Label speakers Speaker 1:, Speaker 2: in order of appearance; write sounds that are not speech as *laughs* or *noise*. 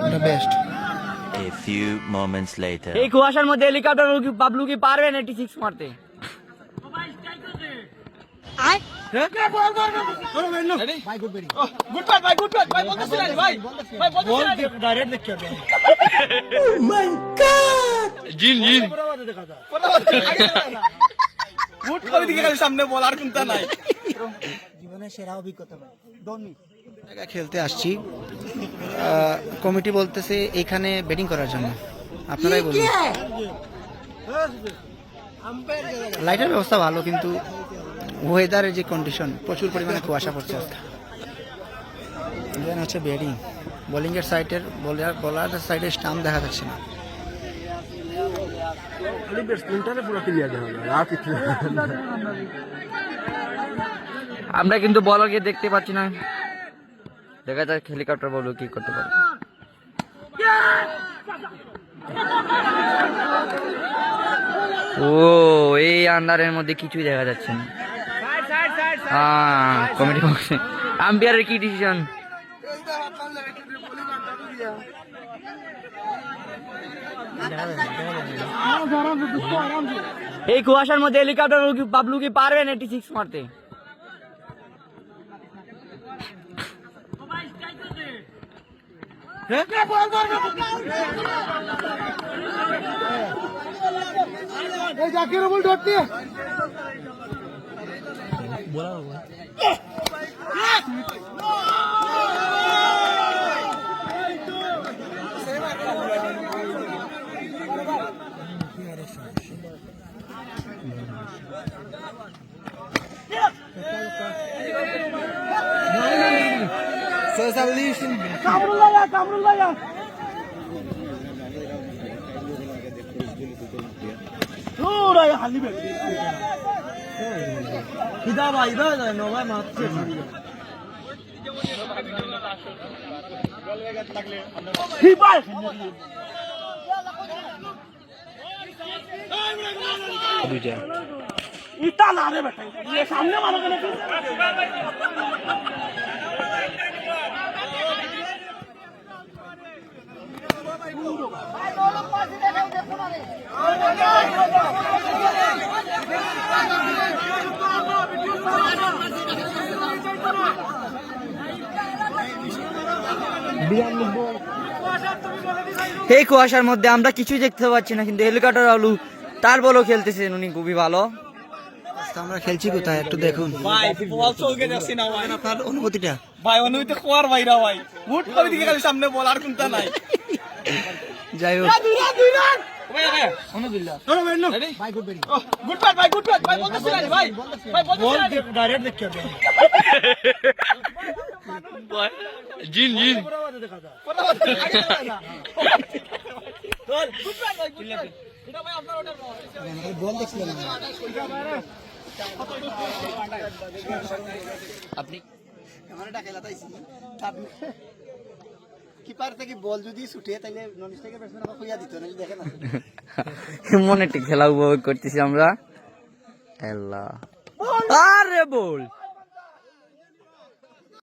Speaker 1: এটা best
Speaker 2: A few moments later. এই
Speaker 3: কুয়াশার মধ্যে হেলিকপ্টার বাবলু কি এটি সিক্স মারতে? *laughs*
Speaker 4: জীবনের সেরা অভিজ্ঞতা ভাই।
Speaker 1: খেলতে আসছি। কমিটি বলতেছে এখানে ব্যাটিং করার জন্য। আপনারাই বলুন। লাইটের ব্যবস্থা ভালো কিন্তু ওয়েদারের যে কন্ডিশন প্রচুর পরিমাণে কুয়াশা পড়ছে দেন হচ্ছে ব্যাটিং বোলিংয়ের সাইডের বলার বলার সাইডে স্টাম্প দেখা যাচ্ছে না।
Speaker 3: আমরা কিন্তু বলারকে দেখতে পাচ্ছি না। দেখা যাক হেলিকপ্টার বলু কি করতে পারে। ও, এই আন্ডারের মধ্যে কিছুই দেখা যাচ্ছে না। কমিটি বক্সে আম্পায়ারের কি ডিসিশন এই কুয়াশার মধ্যে হেলিকপ্টার বাবলু কি পারবেন এটি সিক্স মারতে? এই
Speaker 5: ছয়চল্লিশ কামরুল্লাহ
Speaker 6: কামরুল্লাহ।
Speaker 1: ইটা
Speaker 6: না রে বেটা ইয়ে সামনে মানো কেন?
Speaker 3: কুয়াশার মধ্যে আমরা কিছুই দেখতে পাচ্ছি না কিন্তু হেলিকপ্টার আলু তার বলও খেলতেছেন উনি খুবই ভালো।
Speaker 1: আমরা খেলছি কোথায়? একটু দেখুন। ভাই
Speaker 7: বল চলকে যাচ্ছি না ভাই।
Speaker 1: আপনার অনুভূতিটা?
Speaker 7: ভাই অনুমিত খোয়ার ভাইরা ভাই হুট করে দিকে খালি সামনে বল আর কোনটা নাই।
Speaker 1: যাই হোক।
Speaker 7: *laughs*
Speaker 8: জিন জিন।
Speaker 7: গুড ব্যাট ভাই গুড
Speaker 4: কিপার থেকে বল যদি ছুটে তাহলে নন স্ট্রাইকার ব্যাটসম্যান আমাকে দিত না দেখেন *laughs* না।
Speaker 3: মনে একটি খেলা উপভোগ করতেছি আমরা। আল্লাহ আরে বল!